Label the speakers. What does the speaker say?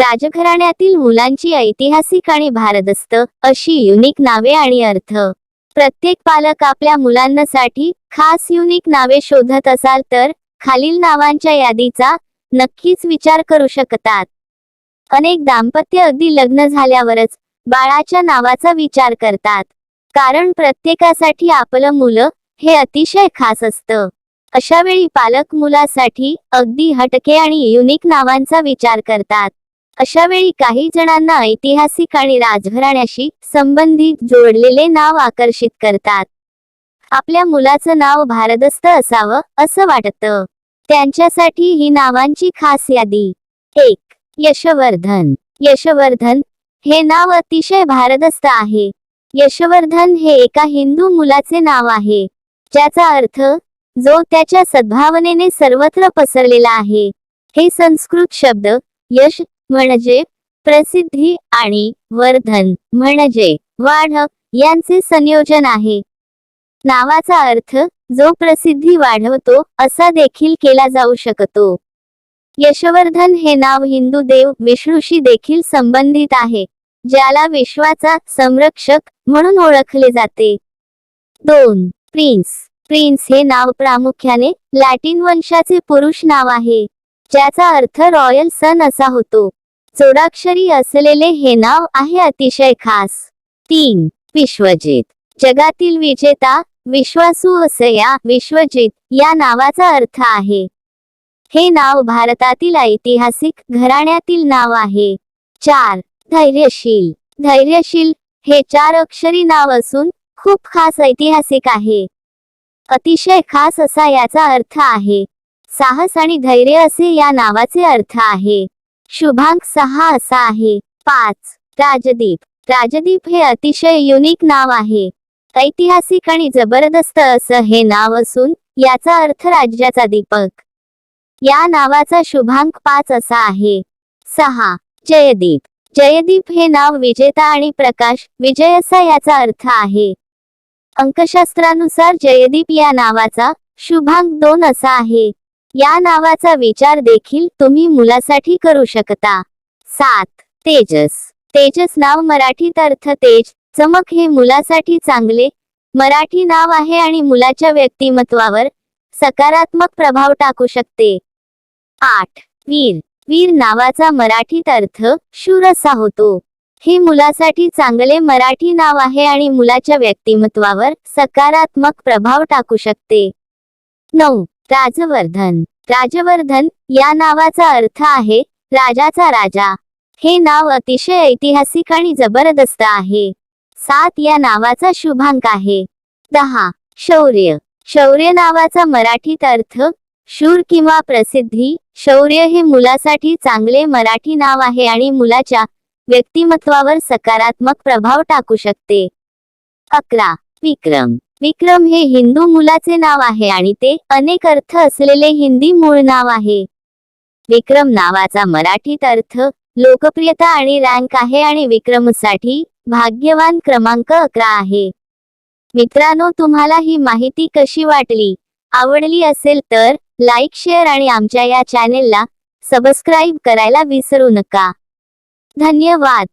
Speaker 1: राजघराण्यातील मुलांची ऐतिहासिक आणि भारदस्त अशी युनिक नावे आणि अर्थ. प्रत्येक पालक आपल्या मुलांसाठी खास युनिक नावे शोधत असाल तर खालील नावांच्या यादीचा नक्कीच विचार करू शकतात. अनेक दाम्पत्य अगदी लग्न झाल्यावरच बाळाच्या नावाचा विचार करतात. कारण प्रत्येकासाठी आपलं मुलं हे अतिशय खास असतं. अशा वेळी पालक मुलासाठी अगदी हटके आणि युनिक नावांचा विचार करतात. अशा वेळी काही जणांना ऐतिहासिक आणि राजघराण्याशी संबंधित जोडलेले नाव आकर्षित करतात. आपल्या मुलाचं नाव भारदस्त असावं असं वाटतं. त्यांच्यासाठी ही नावांची खास यादी. एक यशवर्धन. यशवर्धन हे नाव अतिशय भारदस्त आहे. यशवर्धन हे एका हिंदू मुलाचे नाव आहे. ज्याचा अर्थ जो त्याच्या सद्भावनेने सर्वत्र पसरलेला आहे. हे संस्कृत शब्द यश म्हणजे प्रसिद्धी आणि वर्धन म्हणजे वाढ यांचे संयोजन आहे. नावाचा अर्थ जो प्रसिद्धी वाढवतो असा देखील केला जाऊ शकतो. यशवर्धन हे नाव हिंदू देव विष्णूशी देखील संबंधित आहे ज्याला विश्वाचा संरक्षक म्हणून ओळखले जाते. दोन प्रिन्स. प्रिन्स हे नाव प्रामुख्याने लॅटिन वंशाचे पुरुष नाव आहे ज्याचा अर्थ रॉयल सन असा होतो. जोडाक्षरी असलेले हे नाव आहे अतिशय खास. तीन. विश्वजित. जगातील विजेता विश्वासू असे या विश्वजित या नावाचा अर्थ आहे. हे नाव भारतातील ऐतिहासिक घराण्यातील नाव आहे. चार. धैर्यशील. धैर्यशील हे चार अक्षरी नाव असून खूप खास ऐतिहासिक आहे. अतिशय खास असा याचा अर्थ आहे. साहस आणि धैर्य असे या नावाचे अर्थ आहे. शुभांक सहा असा आहे. पाच. राजदीप. राजदीप हे अतिशय युनिक नाव आहे. ऐतिहासिक आणि जबरदस्त असं हे नाव असून याचा अर्थ राज्याचा दीपक. या नावाचा शुभांक पाच असा आहे. सहा. जयदीप. जयदीप हे नाव विजेता आणि प्रकाश विजय असा याचा अर्थ आहे. अंकशास्त्रानुसार जयदीप या नावाचा शुभांक दोन असा आहे. या नावाचा विचार देखील तुम्ही मुलासाठी करू शकता. सात. तेजस. तेजस नाव मराठीत अर्थ तेज चमक हे मुलासाठी चांगले मराठी नाव आहे आणि मुलाच्या व्यक्तिमत्वावर सकारात्मक प्रभाव टाकू शकते. आठ. वीर. वीर नावाचा मराठीत अर्थ शूर असा होतो. हे मुलासाठी चांगले मराठी नाव आहे आणि मुलाच्या व्यक्तिमत्वावर सकारात्मक प्रभाव टाकू शकते. नऊ. राजवर्धन. राजवर्धन या नावाचा अर्थ आहे राजाचा राजा. हे नाव अतिशय ऐतिहासिक आणि जबरदस्त आहे. सात या नावाचा शुभांक आहे. दहा. शौर्य. शौर्य नावाचा मराठीत अर्थ शूर किंवा प्रसिद्धी. शौर्य हे मुलासाठी चांगले मराठी नाव आहे आणि मुलाच्या व्यक्तिमत्वावर सकारात्मक प्रभाव टाकू शकते. अकरा. विक्रम. विक्रम हे हिंदू मुलाचे नाव आहे आणि ते अनेक अर्थ असलेले हिंदी मूळ नाव आहे. विक्रम नावाचा मराठीत अर्थ लोकप्रियता आणि रँक आहे आणि विक्रमसाठी भाग्यवान क्रमांक अकरा आहे. मित्रांनो तुम्हाला ही माहिती कशी वाटली? आवडली असेल तर लाईक शेअर आणि आमच्या या चॅनेलला सबस्क्राईब करायला विसरू नका. धन्यवाद.